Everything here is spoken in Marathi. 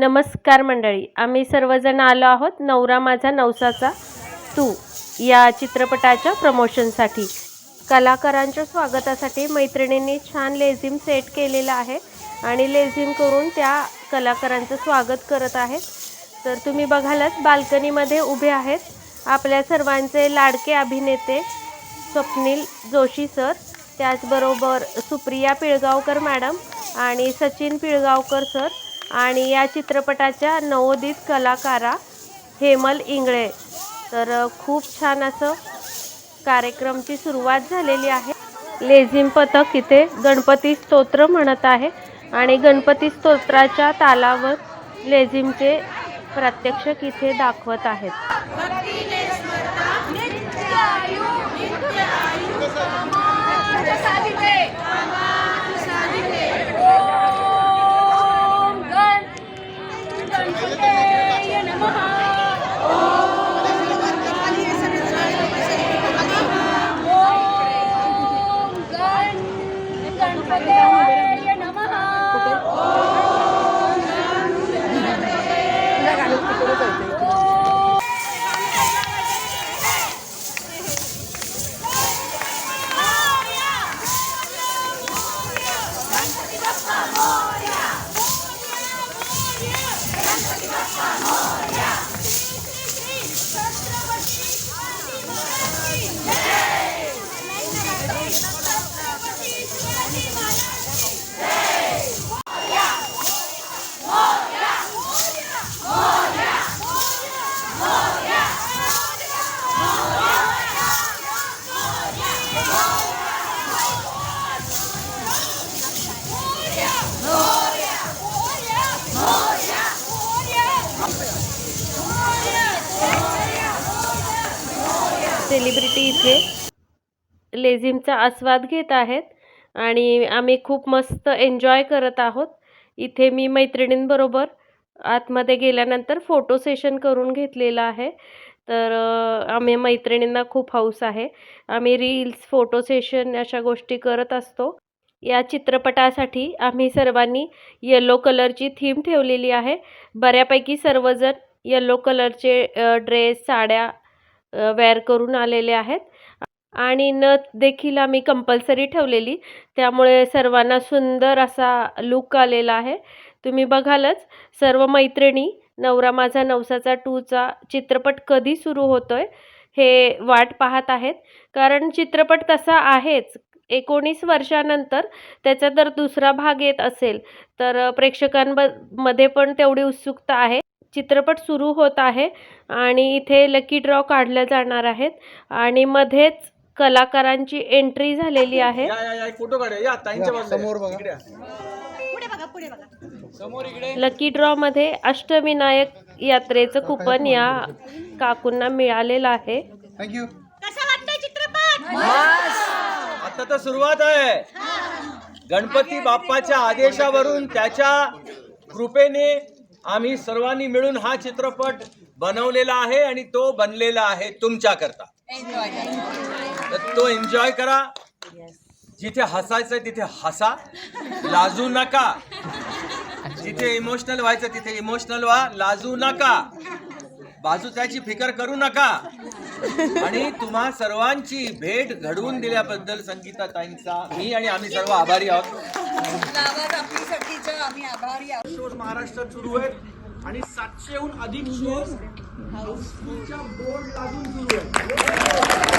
नमस्कार मंडळी आम्ही सर्वजण आलो आहोत नवरा माझा नवसाचा तू या चित्रपटाच्या प्रमोशनसाठी. कलाकारांच्या स्वागतासाठी मैत्रिणींनी छान लेझिम सेट केलेला आहे आणि लेझिम करून त्या कलाकारांचं स्वागत करत आहेत. तर तुम्ही बघालच बाल्कनीमध्ये उभे आहेत आपल्या सर्वांचे लाडके अभिनेते स्वप्नील जोशी सर त्याचबरोबर सुप्रिया पिळगावकर मॅडम आणि सचिन पिळगावकर सर. आणि या चित्रपटाच्या नवोदित कलाकारा हेमल इंगळे. तर खूप छान असं कार्यक्रमची सुरुवात झालेली आहे. लेझिम पथक इथे गणपती स्तोत्र म्हणत आहे आणि गणपती स्तोत्राच्या तालावर लेझिमचे प्रात्यक्षिक इथे दाखवत आहेत. ॐ सेलिब्रिटी इथे लेझिमचा आस्वाद घेत आहेत आणि आम्ही खूप मस्त एन्जॉय करत आहोत. इथे मी मैत्रिणींबरोबर आतमध्ये गेल्यानंतर फोटो सेशन करून घेतलेलं आहे. तर आम्ही मैत्रिणींना खूप हौस आहे. आम्ही रील्स फोटो सेशन अशा गोष्टी करत असतो. या चित्रपटासाठी आम्ही सर्वांनी येलो कलरची थीम ठेवलेली आहे. बऱ्यापैकी सर्वजण येलो कलरचे ड्रेस साड्या वेअर करून आलेले आहेत. आणि नथ देखील आम्ही कंपल्सरी ठेवलेली. त्यामुळे सर्वांना सुंदर असा लुक आलेला आहे. तुम्ही बघालच सर्व मैत्रिणी नवरा माझा नवसाचा टूचा चित्रपट कधी सुरू होतोय हे वाट पाहत आहेत. कारण चित्रपट तसा आहेच. एकोणीस वर्षानंतर त्याचा जर दुसरा भाग येत असेल तर प्रेक्षकांबमध्ये पण तेवढी उत्सुकता आहे. चित्रपट सुरू होत आहे आणि इथे लकी ड्रॉ काढल्या जाणार आहेत. आणि मध्येच कलाकारांची एंट्री झालेली आहे. या या या एक फोटो काढूया. या ताईंच्या बाजूला समोर बघा. इकडे या. समोर इकडे. लकी ड्रॉमध्ये अष्टविनायक यात्रेचं कुपन या काकूंना मिळालेलं आहे. थँक्यू आता तर सुरुवात आहे. गणपती बाप्पाच्या आदेशावरून त्याच्या कृपेने आम्ही सर्वांनी मिळून हा चित्रपट बनवलेला आहे आणि तो बनलेला आहे तुमच्या करता तर तो एन्जॉय करा. जिथे हसायचं तिथे हसा. लाजू नका. जिथे इमोशनल व्हायचं तिथे इमोशनल व्हा. लाजू नका. बाजू त्याची फिकर करू नका. आणि तुम्हा सर्वांची भेट घडवून दिल्याबद्दल संगीता ताईंचा मी आणि आम्ही सर्व आभारी आहोत. शोज महाराष्ट्रात सुरू आहेत आणि सातशेहून अधिक शोज हाऊसफुलच्या बोर्ड लागून सुरू आहेत.